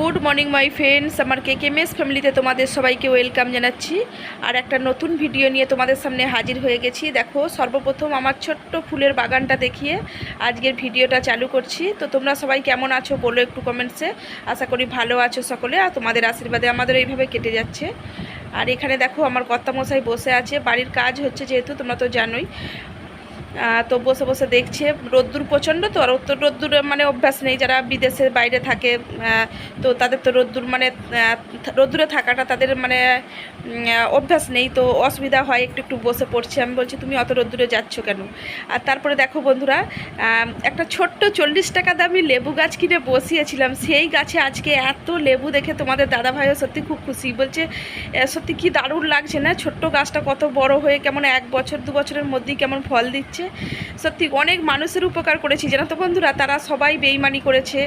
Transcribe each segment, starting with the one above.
Good morning, my friends. আমার কে কেমএস ফ্যামিলিতে তোমাদের সবাইকে ওয়েলকাম জানাচ্ছি। আর একটা নতুন ভিডিও নিয়ে তোমাদের সামনে হাজির হয়ে গেছি। দেখো, সর্বপ্রথম আমার ছোট্ট ফুলের বাগানটা দেখিয়ে আজকের ভিডিওটা চালু করছি। তো তোমরা সবাই কেমন আছো বলো একটু কমেন্টসে আশা করি ভালো আছো সকলে। আর তোমাদের আশীর্বাদে আমাদের এইভাবে কেটে যাচ্ছে। আর এখানে দেখো, আমার কর্তামশাই বসে আছে। বাড়ির কাজ হচ্ছে যেহেতু, তোমরা তো জানোই। তো বসে বসে দেখছে। রোদ্দুর প্রচণ্ড তো, আর তো রোদ্দুর মানে অভ্যাস নেই, যারা বিদেশের বাইরে থাকে তো তাদের তো রোদ্দুর মানে রোদ্দুরে থাকাটা তাদের মানে অভ্যাস নেই, তো অসুবিধা হয়, একটু একটু বসে পড়ছে। আমি বলছি, তুমি অত রোদ্দুরে যাচ্ছ কেন? আর তারপরে দেখো বন্ধুরা একটা ছোট্ট চল্লিশ টাকা দামি লেবু গাছ কিনে বসিয়েছিলাম। সেই গাছে আজকে এত লেবু দেখে তোমাদের দাদা ভাইও সত্যি খুব খুশি। বলছে সত্যি কি দারুণ লাগছে না? ছোট্ট গাছটা কত বড় হয়ে কেমন এক বছর, দু বছরের মধ্যেই কেমন ফল দিচ্ছে? সত্যি অনেক মানুষের উপকার করেছি। জানো তো বন্ধুরা, তারা সবাই বেইমানি করেছে।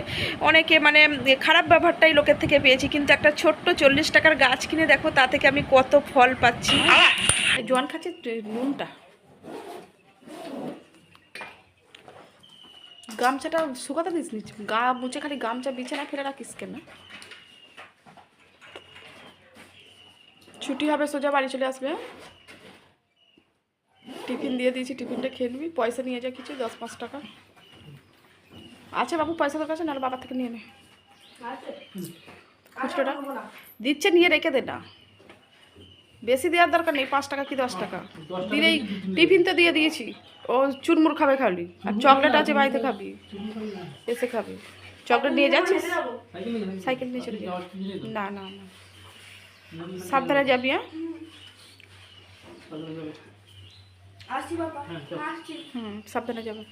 অনেকে মানে খারাপ ব্যবহারটাই লোকের থেকে পেয়েছি। কিন্তু একটা ছোট্ট চল্লিশ টাকার গাছ কিনে দেখো, তা থেকে আমি কত ফল পাচ্ছি। জোয়ান খাচ্ছে নুনটা। গামছাটা শুকাতে দিস নিচ গা মুছে খালি গামছা বিছে বিছানা ফেলে রাখিস কেন? ছুটি হবে সোজা বাড়ি চলে আসবে। টিফিন দিয়ে দিয়েছি টিফিনটা খেয়ে নিবি। পয়সা নিয়ে যা কিছু দশ পাঁচ টাকা। আছে বাবু পয়সা তোর কাছে নাহলে বাবার থেকে নিয়ে নে। খুচরোটা। দিচ্ছে নিয়ে রেখে দে না। বেশি দেওয়ার দরকার নেই পাঁচ টাকা কি দশ টাকা? দিলেই টিফিন তো দিয়ে দিয়েছি। ও চুরমুর খাবে খাবি আর চকলেট আছে বাড়িতে খাবি। এসে খাবি। চকলেট নিয়ে যাচ্ছিস? সাইকেল নিয়ে চলে যাবি। না না না। সাবধানে যাবি হ্যাঁ? হুম সাবধানে যাবে।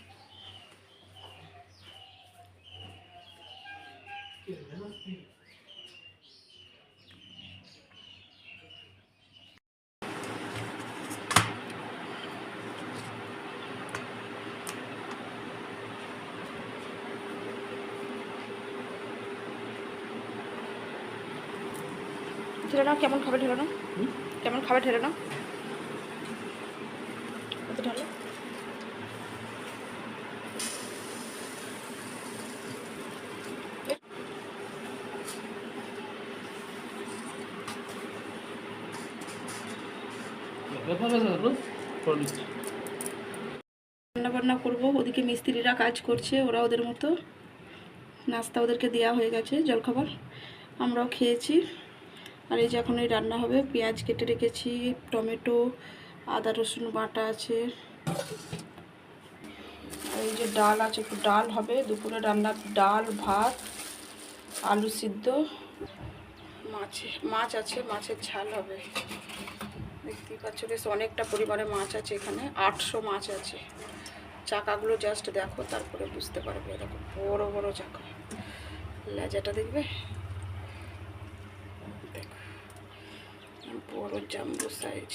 ঢেলে নাও কেমন খাবে ঢেলে নাও কেমন খাবে ঢেলে নাও কত ঢালো রান্না বান্না করব ওদিকে মিস্ত্রিরা কাজ করছে ওরা ওদের মতো। নাস্তা ওদেরকে দেওয়া হয়ে গেছে জলখাবার। আমরাও খেয়েছি। আর এই যে এখন এই রান্না হবে, পেঁয়াজ কেটে রেখেছি, টমেটো, আদা, রসুন, বাটা আছে। আর এই যে ডাল আছে, একটু ডাল হবে, দুপুরে রান্না ডাল, ভাত, আলু সিদ্ধ, মাছ মাছ আছে, মাছের ঝাল হবে। দেখতেই পাচ্ছ, বেশ অনেকটা পরিমাণে মাছ আছে এখানে, আটশো মাছ আছে। চাকাগুলো জাস্ট দেখো, তারপরে বুঝতে পারবে দেখো বড় বড় চাকা। লেজাটা দেখবে দেখো বড় জাম্বো সাইজ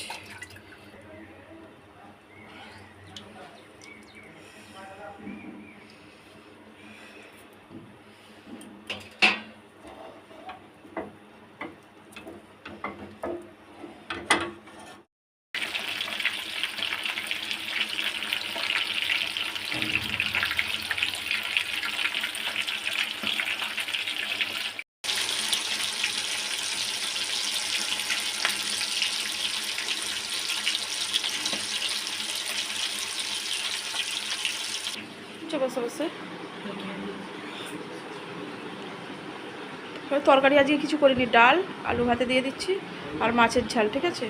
বসে তরকারি আজকে কিছু করিনি ডাল আলু ভাতে দিয়ে দিচ্ছি আর মাছের ঝাল ঠিক আছে?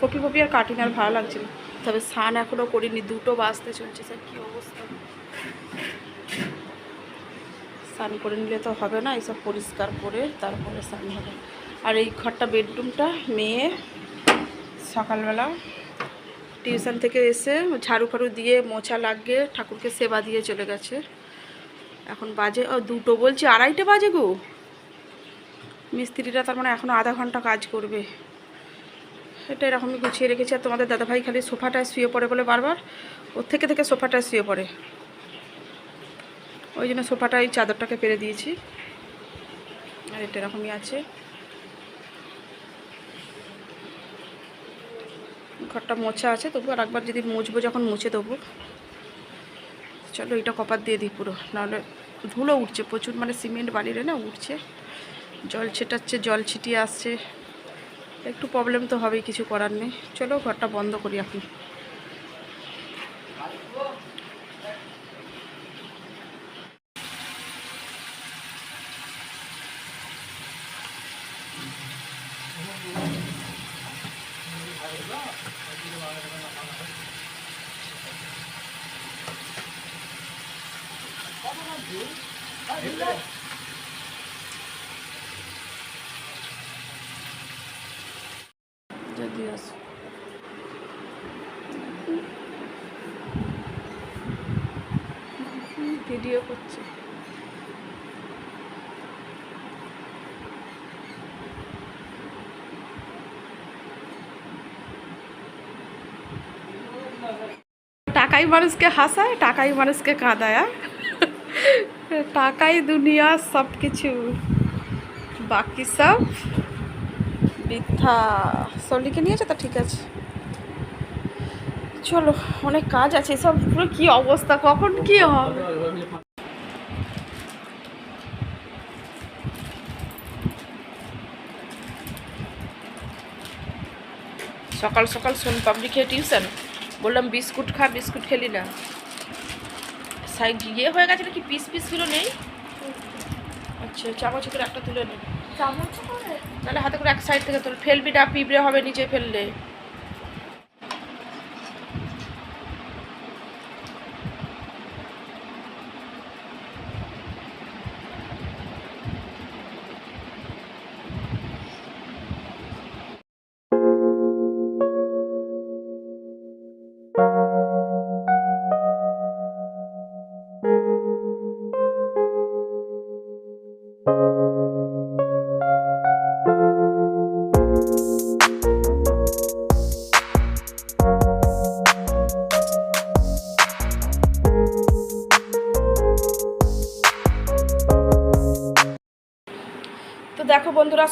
কপি কপি আর কাটি আর ভালো লাগছে না। তবে স্নান এখনও করিনি দুটো বাজতে চলছে স্যার কী অবস্থা? স্নান করে নিলে তো হবে না এইসব পরিষ্কার করে তারপরে স্নান হবে। আর এই ঘরটা বেডরুমটা মেয়ে সকালবেলা টিউশন থেকে এসে ঝাড়ু ফাড়ু দিয়ে মোছা লাগিয়ে ঠাকুরকে সেবা দিয়ে চলে গেছে। এখন বাজে, ও দুটো বলছি, আড়াইটে বাজে গো। মিস্ত্রিরা তার মানে এখনও আধা ঘণ্টা কাজ করবে। এটা এরকমই গুছিয়ে রেখেছি। আর তোমাদের দাদাভাই খালি সোফাটায় শুয়ে পড়ে বলে বারবার। ওর থেকে থেকে সোফাটায় শুয়ে পড়ে। ওই জন্য সোফাটায় চাদরটাকে পেরে দিয়েছি। আর এটা এরকমই আছে। ঘরটা মোছা আছে, তবু আর একবার যদি মুছবো যখন মুছে দেবো। চলো এটা কপার দিয়ে দিই পুরো, নাহলে ধুলো উঠছে প্রচুর মানে সিমেন্ট বালিরে না উঠছে। জল ছেটাচ্ছে, জল ছিটিয়ে আসছে। একটু প্রবলেম তো হবেই, কিছু করার নেই। চলো ঘরটা বন্ধ করি এখন। iba, pag ginawa na টাকাই মানুষকে হাসায়, টাকাই মানুষকে কাঁদায় টাকাই দুনিয়া সব কিছু বাকি সব বৃদ্ধা সলিকে নিয়েছে তো ঠিক আছে। চলো, অনেক কাজ আছে সব পুরো কি অবস্থা? কখন কি হবে? সকাল সকাল সোন পাবলি খেয়ে টিউশন। বললাম বিস্কুট খা বিস্কুট খেলি না। সাইড ইয়ে হয়ে গেছে নাকি? পিস পিসগুলো নেই? আচ্ছা চামচ করে একটা তুলে নেই চামচ তাহলে হাতে করে এক সাইড থেকে তোর ফেলবি না পিঁপড়ে হবে নিচে ফেললে।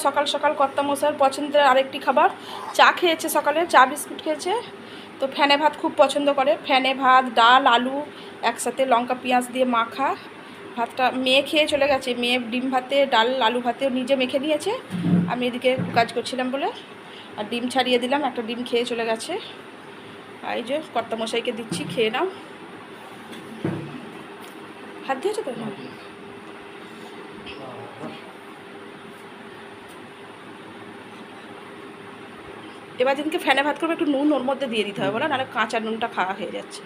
সকাল সকাল কর্তা মশাইয়ের পছন্দের আরেকটি খাবার। চা খেয়েছে সকালে, চা বিস্কুট খেয়েছে। তো ফ্যানে ভাত খুব পছন্দ করে। ফ্যানে ভাত, ডাল, আলু, একসাথে লঙ্কা, পেঁয়াজ দিয়ে মাখা। ভাতটা মেয়ে খেয়ে চলে গেছে। মেয়ে ডিম ভাতে, ডাল, আলু ভাতেও নিজে মেখে নিয়েছে। আমি এদিকে কাজ করছিলাম বলে আর ডিম ছাড়িয়ে দিলাম। একটা ডিম খেয়ে চলে গেছে। এই যে কর্তা মশাইকে দিচ্ছি, খেয়ে নাও। হাত দিয়েছ তো? এবার যেদিনকে ফ্যানে ভাত করবে একটু নুন ওর মধ্যে দিয়ে দিতে হবে বলো নাহলে কাঁচা নুনটা খাওয়া হয়ে যাচ্ছে।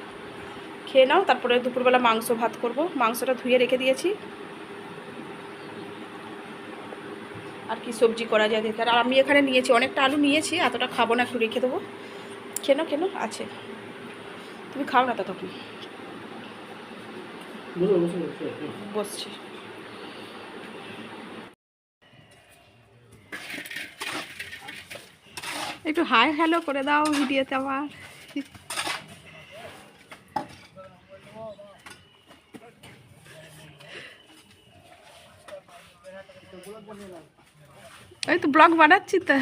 খেয়ে নাও তারপরে দুপুরবেলা মাংস ভাত করব। মাংসটা ধুয়ে রেখে দিয়েছি। আর কি সবজি করা যায় দেখে। আর আমি এখানে নিয়েছি অনেকটা আলু নিয়েছি এতটা খাব না একটু রেখে দেবো। কেন কেন আছে। তুমি খাও না ততক্ষণ। বসছি। একটু হাই হ্যালো করে দাও ভিডিওতে আমার। ওই তো ব্লগ বানাচ্ছি তো।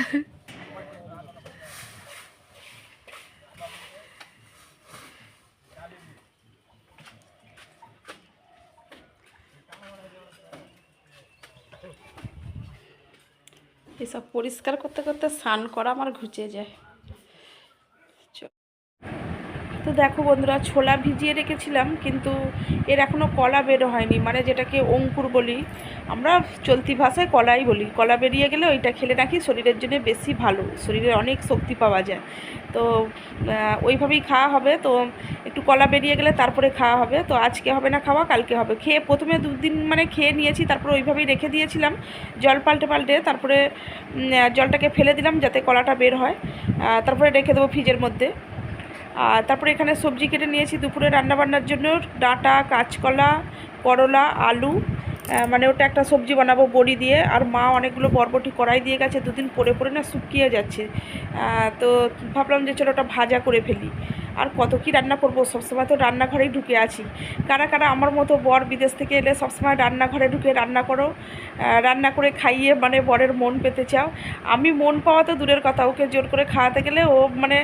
এসব পরিষ্কার করতে করতে স্নান করা আমার ঘুচে যায়। তো দেখো বন্ধুরা, ছোলা ভিজিয়ে রেখেছিলাম, কিন্তু এর এখনও কলা বের হয়নি মানে যেটাকে অঙ্কুর বলি। আমরা চলতি ভাষায় কলাই বলি। কলা বেরিয়ে গেলে ওইটা খেলে নাকি শরীরের জন্য বেশি ভালো, শরীরে অনেক শক্তি পাওয়া যায়। তো ওইভাবেই খাওয়া হবে। তো, একটু কলা বেরিয়ে গেলে তারপরে খাওয়া হবে। তো, আজকে হবে না খাওয়া, কালকে হবে। খেয়ে প্রথমে দুদিন মানে খেয়ে নিয়েছি, তারপরে ওইভাবেই রেখে দিয়েছিলাম। জল পাল্টে পাল্টে তারপরে জলটাকে ফেলে দিলাম যাতে কলাটা বের হয়। তারপরে রেখে দেবো ফ্রিজের মধ্যে। তারপরে এখানে সবজি কেটে নিয়েছি দুপুরে রান্নাবান্নার জন্য ডাঁটা, কাঁচকলা, করলা, আলু মানে ওটা একটা সবজি বানাবো বড়ি দিয়ে। আর মা অনেকগুলো বরবটি কড়াই দিয়ে গেছে, দুদিন পরে পরে না শুকিয়ে যাচ্ছে। তো ভাবলাম যে চলো ওটা ভাজা করে ফেলি। আর কত কি রান্না করব? সবসময় তো রান্নাঘরেই ঢুকে আছি। কারা কারা আমার মতো বর বিদেশ থেকে এলে সবসময় রান্নাঘরে ঢুকে রান্না করো রান্না করে খাইয়ে মানে বরের মন পেতে চাও। আমি মন পাওয়া তো দূরের কথা, ওকে জোর করে খাওয়াতে গেলে ও মানে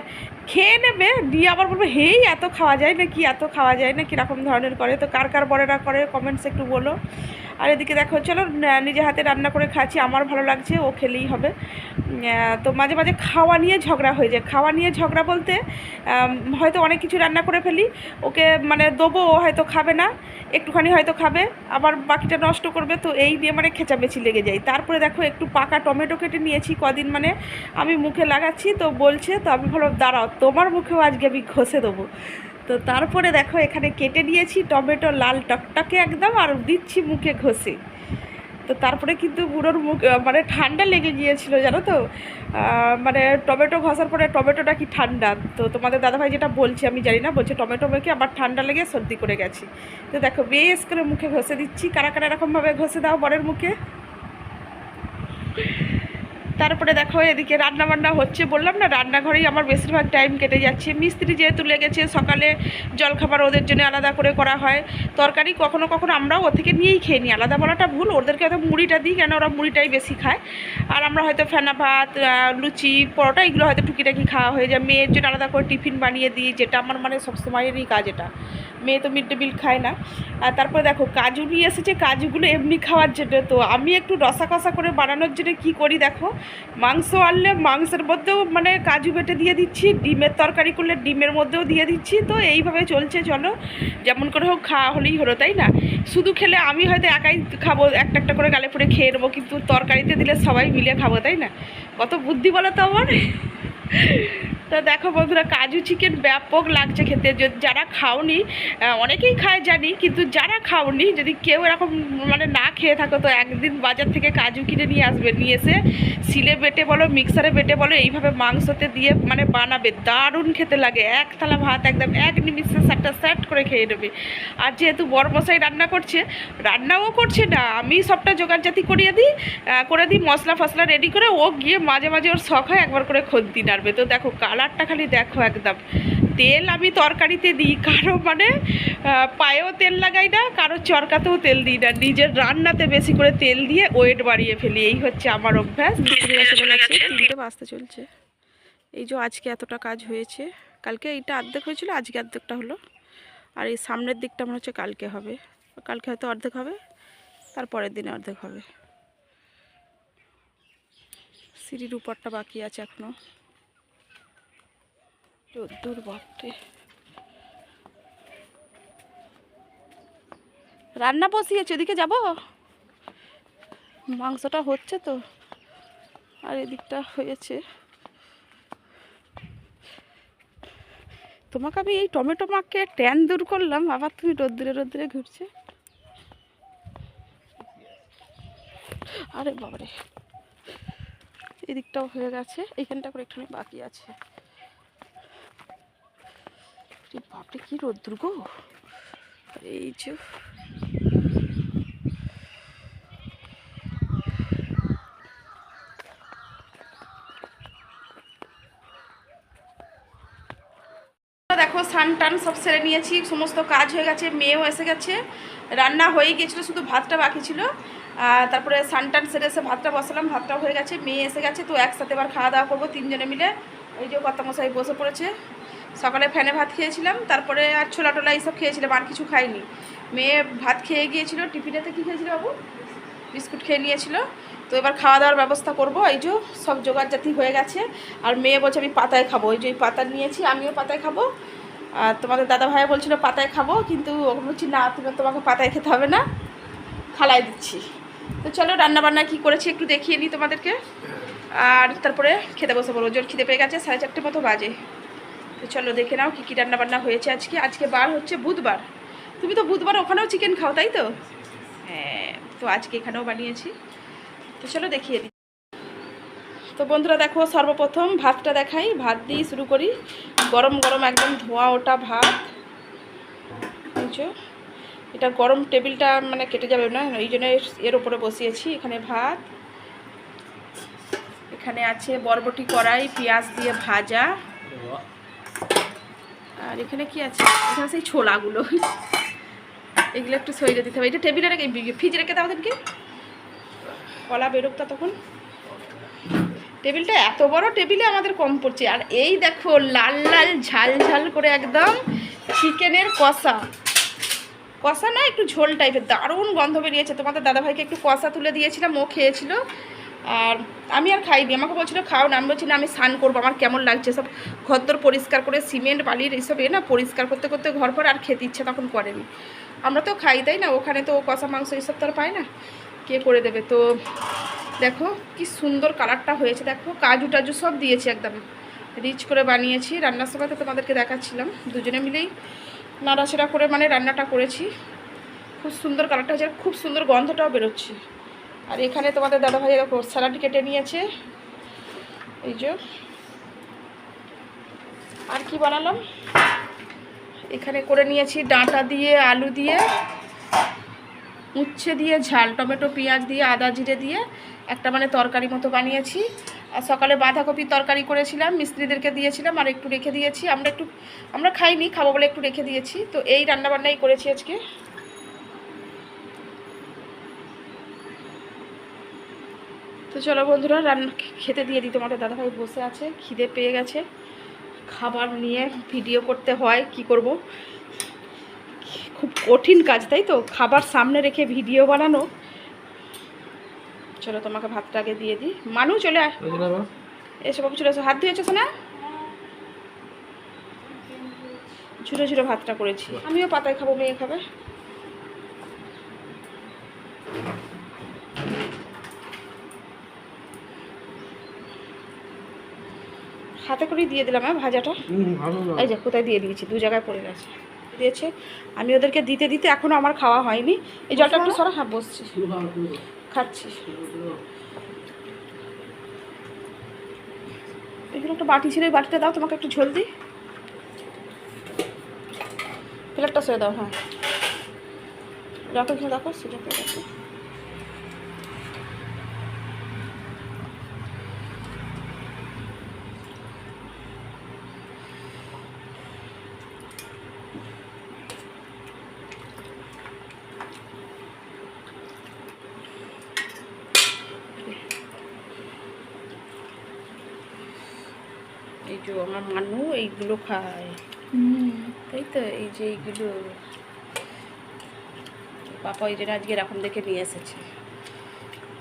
খেয়ে নেবে, দিয়ে আবার বলবে, হেই, এত খাওয়া যায় না কি এত খাওয়া যায় না কীরকম ধরনের করে? তো কার কার বরেরা করে কমেন্টস একটু বলো। আর এদিকে দেখো, চলো নিজে হাতে রান্না করে খাচ্ছি, আমার ভালো লাগছে, ও খেলেই হবে। তো মাঝে মাঝে খাওয়া নিয়ে ঝগড়া হয়ে যায়। খাওয়া নিয়ে ঝগড়া বলতে হয়তো অনেক কিছু রান্না করে ফেলি। ওকে মানে দেবো, ও হয়তো খাবে না। একটুখানি হয়তো খাবে, আবার বাকিটা নষ্ট করবে। তো এই নিয়ে মানে খেচামেচি লেগে যায়। তারপরে দেখো একটু পাকা টমেটো কেটে নিয়েছি কদিন মানে। আমি মুখে লাগাচ্ছি, তো বলছে, তো আমি ভালো দাঁড়াও, তোমার মুখেও আজকে আমি ঘষে দেবো। তো তারপরে দেখো এখানে কেটে নিয়েছি টমেটো লাল টকটকে একদম, আর দিচ্ছি মুখে ঘষে। তো তারপরে কিন্তু বুড়োর মুখ মানে ঠান্ডা লেগে গিয়েছিল, জানো তো? মানে টমেটো ঘষার পরে টমেটোটা কি ঠান্ডা? তো তোমাদের দাদাভাই যেটা বলছি, আমি জানি না, বলছে টমেটো মেখে আবার ঠান্ডা লেগে সর্দি করে গেছি। তো দেখো, বেশ করে মুখে ঘষে দিচ্ছি। কারা কারা এরকমভাবে ঘষে দাও বরের মুখে? তারপরে দেখো এদিকে রান্না বান্না হচ্ছে, বললাম না রান্নাঘরেই আমার বেশিরভাগ টাইম কেটে যাচ্ছে। মিস্ত্রি যেহেতু লেগেছে, সকালে জলখাবার ওদের জন্য আলাদা করে করা হয়। তরকারি কখনো কখনো আমরাও ও থেকে নিয়েই খেয়ে নিই, আলাদা বলাটা ভুল। ওদেরকে হয়তো মুড়িটা দিই, কেন ওরা মুড়িটাই বেশি খায়। আর আমরা হয়তো ফেনা ভাত লুচি, পরোটা এগুলো হয়তো টুকিটাকি খাওয়া হয়ে যায়। মেয়ের জন্য আলাদা করে টিফিন বানিয়ে দিই, যেটা আমার মানে সবসময়েরই কাজ এটা। মেয়ে তো মিড ডে মিল খায় না। আর তারপরে দেখো, কাজু নিয়ে এসেছে, কাজুগুলো এমনি খাওয়ার জন্য। তো আমি একটু রসা কষা করে বানানোর জন্য কি করি দেখো? মাংস আনলে মাংসের মধ্যেও মানে কাজু বেটে দিয়ে দিচ্ছি, ডিমের তরকারি করলে ডিমের মধ্যেও দিয়ে দিচ্ছি। তো এইভাবে চলছে, চলো। যেমন করে হোক খাওয়া হলেই হলো, তাই না? শুধু খেলে আমি হয়তো একাই খাব, একটা একটা করে গালে পরে খেয়ে নেব, কিন্তু তরকারিতে দিলে সবাই মিলে খাব, তাই না? কত বুদ্ধি বলো তো আমার? তা দেখো বন্ধুরা, কাজু চিকেন ব্যাপক লাগছে খেতে। যারা খাওনি অনেকেই খায় জানি, কিন্তু যারা খাওনি, যদি কেউ এরকম মানে না খেয়ে থাকো, তো একদিন বাজার থেকে কাজু কিনে নিয়ে আসবে, নিয়ে এসে সিলে বেটে বলো মিক্সারে বেটে বলো, এইভাবে মাংসতে দিয়ে মানে বানাবে। দারুণ খেতে লাগে। এক থালা ভাত একদম, এক নিমিষে সাতটা স্যাট করে খেয়ে নেবে। আর যেহেতু বড় মশাই রান্না করছে, রান্নাও করছে না। আমি সবটা জোগাড়জাতি করিয়ে দিই করে দিই মশলা ফসলা রেডি করে, ও গিয়ে মাঝে মাঝে ওর শখ হয় একবার করে খদ্দি নাড়বে তো দেখো কালারটা খালি দেখো একদম। তেল আমি তরকারিতে দিই, কারও মানে পায়েও তেল লাগাই না, কারও চরকাতেও তেল দিই না। নিজের রান্নাতে বেশি করে তেল দিয়ে ওয়েট বাড়িয়ে ফেলি। এই হচ্ছে আমার অভ্যাস। তিনটে বাজতে চলছে। এই যে আজকে এতটা কাজ হয়েছে। কালকে এইটা অর্ধেক হয়েছিল, আজকে অর্ধেকটা হলো। আর এই সামনের দিকটা মনে হচ্ছে কালকে হবে। কালকে হয়তো অর্ধেক হবে, তারপরের দিনে অর্ধেক হবে। সিঁড়ির উপরটা বাকি আছে এখনও। রোদ্দুর বাপরে। রান্না বসিয়েছে, ওদিকে যাব? মাংসটা হচ্ছে তো, আর এদিকটা হয়েছে। তোমাকে আমি এই টমেটো মাখকে ট্যান দূর করলাম, আবার তুমি রোদ্দুরে রোদ্দুরে ঘুরছে। আরে বাবারে, এদিকটাও হয়ে গেছে এইখানটা করে একটুখানি বাকি আছে। আরে বাপরে, কি রোদ্দুর গো। এই যে। দেখো সান টান সব সেরে নিয়েছি, সমস্ত কাজ হয়ে গেছে, মেয়েও এসে গেছে, রান্না হয়ে গিয়েছিল শুধু ভাতটা বাকি ছিল। তারপরে সান টান সেরে এসে ভাতটা বসালাম ভাতটা হয়ে গেছে, মেয়ে এসে গেছে, তো একসাথে এবার খাওয়া দাওয়া করব, তিনজনে মিলে। ওই যে কর্তামশাই বসে পড়েছে। সকালে ফ্যানে ভাত খেয়েছিলাম, তারপরে আর ছোলা টোলা এইসব খেয়েছিলাম, আর কিছু খাইনি। মেয়ে ভাত খেয়ে গিয়েছিল টিফিনেতে কী খেয়েছিল বাবু? বিস্কুট খেয়ে নিয়েছিল। তো এবার খাওয়া দাওয়ার ব্যবস্থা করব, এই যে সব জোগাড় জাতি হয়ে গেছে। আর মেয়ে বলছে, আমি পাতায় খাব। এই যে পাতা নিয়েছি, আমিও পাতায় খাব। আর তোমাদের দাদা ভাই বলছিল, পাতায় খাব। কিন্তু ওকে বলছি, না, তুমি তোমাকে পাতায় খেতে হবে না থালায় দিচ্ছি। তো চলো রান্না বান্না কী করেছি একটু দেখিয়ে নিই তোমাদেরকে। আর তারপরে খেতে বসে পড়ব। জোর খিদে পেয়ে গেছে, সাড়ে চারটে মতো বাজে। তো চলো দেখে নাও কী কী রান্না বান্না হয়েছে আজকে। আজকে বার হচ্ছে বুধবার। তুমি তো বুধবার ওখানেও চিকেন খাও, তাই তো? হ্যাঁ তো আজকে এখানেও বানিয়েছি। তো চলো দেখিয়ে দিই। তো বন্ধুরা দেখো, সর্বপ্রথম ভাতটা দেখাই। ভাত দিয়ে শুরু করি। গরম গরম একদম ধোয়া ওটা ভাত। বুঝছ? এটা গরম টেবিলটা মানে কেটে যাবে না, এই জন্য এর ওপরে বসিয়েছি। এখানে ভাত। এখানে আছে বরবটি কড়াই, পেঁয়াজ দিয়ে ভাজা। আর এখানে কি আছে? এখানে সেই ছোলাগুলো। এগুলো একটু সইরে দিতে হবে। এটা টেবিলে রেখে ফ্রিজে রেখে দাও কি কলা বেরোক তো তখন। টেবিলটা এত বড়, টেবিলে আমাদের কম পড়ছে। আর এই দেখো, লাল লাল, ঝাল ঝাল করে একদম চিকেনের কষা। কষা না, একটু ঝোল টাইপের দারুণ গন্ধ বেরিয়েছে। তোমাদের দাদাভাইকে একটু কষা তুলে দিয়েছিলাম, ও খেয়েছিল। আর আমি আর খাইনি, আমাকে বলছিল, খাও না। আমি বলছি, না, আমি স্নান করব, আমার কেমন লাগছে? সব ঘরদর পরিষ্কার করে, সিমেন্ট বালির এইসব এ না পরিষ্কার করতে করতে ঘর পর আর খেতে ইচ্ছে তখন করেনি। আমরা তো খাই, তাই না? ওখানে তো কষা মাংস এইসব তো আর পাই না। কে করে দেবে? তো দেখো কি সুন্দর কালারটা হয়েছে। দেখো কাজু টাজু সব দিয়েছি একদম। রিচ করে বানিয়েছি রান্নার সময় তো তোমাদেরকে দেখাচ্ছিলাম। দুজনে মিলেই নাড়াচাড়া করে মানে রান্নাটা করেছি। খুব সুন্দর কালারটা হয়েছে, খুব সুন্দর গন্ধটাও বেরোচ্ছে। আর এখানে তোমাদের দাদাভাই দেখো স্যালাড কেটে নিয়েছে। এই যে। আর কি বানালাম? এখানে করে নিয়েছি ডাঁটা দিয়ে, আলু দিয়ে, উচ্ছে দিয়ে, ঝাল, টমেটো, পেঁয়াজ দিয়ে, আদা জিরে দিয়ে, একটা মানে তরকারি মতো বানিয়েছি। আর সকালে বাঁধাকপি তরকারি করেছিলাম, মিস্ত্রিদেরকে দিয়েছিলাম আর একটু রেখে দিয়েছি। আমরা একটু, আমরা খাইনি, খাব বলে একটু রেখে দিয়েছি। তো এই রান্নাবান্নাই করেছি আজকে। তো চলো বন্ধুরা রান্না খেতে দিয়ে দিই। তোমাদের দাদাভাই বসে আছে খিদে পেয়ে গেছে। খাবার নিয়ে ভিডিও করতে হয় কি করব? খুব কঠিন কাজ তাই তো? খাবার সামনে রেখে ভিডিও বানানো। চলো তোমাকে ভাতটা আগে দিয়ে দিই। মানু চলে আয়। এসে বাবু চলে এসো। হাত ধুয়েছো না ঝুড়ো ঝুড়ো ভাতটা করেছি। আমিও পাতায় খাব মেয়ে খাবে। হাতে করেই দিয়ে দিলাম হ্যাঁ ভাজাটা? এই যে কোথায় দিয়ে দিয়েছি? দু জায়গায় পড়ে গেছে। দিয়েছে। আমি ওদেরকে দিতে দিতে এখনও আমার খাওয়া হয়নি। এই জলটা একটু সরা হ্যাঁ বসছি। খাচ্ছি। এখানে একটা বাটি ছিল ওই বাটিটা দাও তোমাকে একটু ঝোল দিই। প্লেটটা সরে দাও হ্যাঁ। রাখো এখানে রাখো সেটা রাখো। মানু এইগুলো খায়। তাই তো এই যে এইগুলো পাপা ওই জন্য আজকে এরকম দেখে নিয়ে এসেছে।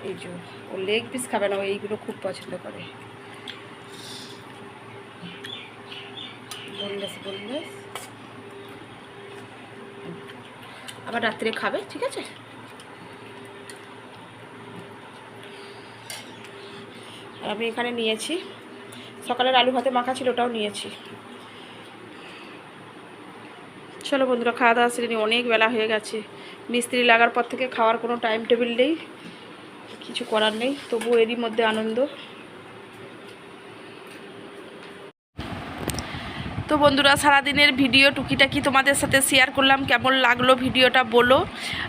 এই যে ও লেগ পিস খাবে না ও এইগুলো খুব পছন্দ করে। বললেস বললেস আবার রাত্রে খাবে ঠিক আছে? আমি এখানে নিয়েছি। সকালের আলু ভাতে মাখা ছিল, ওটাও নিয়েছি। চলো বন্ধুরা খাওয়া দাওয়া সেরে অনেক বেলা হয়ে গেছে। মিস্ত্রি লাগার পর থেকে খাওয়ার কোনো টাইম টেবিল নেই। কিছু করার নেই। তবু এরই মধ্যে আনন্দ। তো বন্ধুরা, সারাদিনের ভিডিও টুকিটাকি তোমাদের সাথে শেয়ার করলাম। কেমন লাগল ভিডিওটা বলো।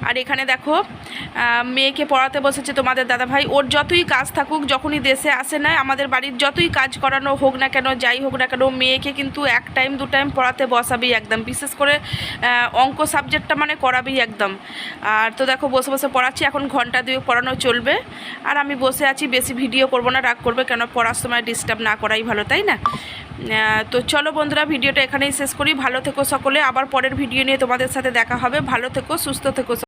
আর এখানে দেখো মেয়েকে পড়াতে বসেছে তোমাদের দাদাভাই। ওর যতই কাজ থাকুক, যখনই দেশে আসে না, আমাদের বাড়ির যতই কাজ করানো হোক না কেন, যাই হোক না কেন, মেয়েকে কিন্তু এক টাইম দু টাইম পড়াতে বসাবেই একদম। বিশেষ করে অঙ্ক সাবজেক্টটা মানে করাবেই একদম। আর তো দেখো, বসে বসে পড়াচ্ছি। এখন ঘণ্টা দুয়েক পড়ানো চলবে। আর আমি বসে আছি, বেশি ভিডিও করব না, রাগ করবে কেন? পড়ার সময় ডিস্টার্ব না করাই ভালো, তাই না? তো চলো বন্ধুরা, ভিডিওটা এখানেই শেষ করি। ভালো থেকো সকলে। আবার পরের ভিডিও নিয়ে তোমাদের সাথে দেখা হবে। ভালো থেকো, সুস্থ থেকো।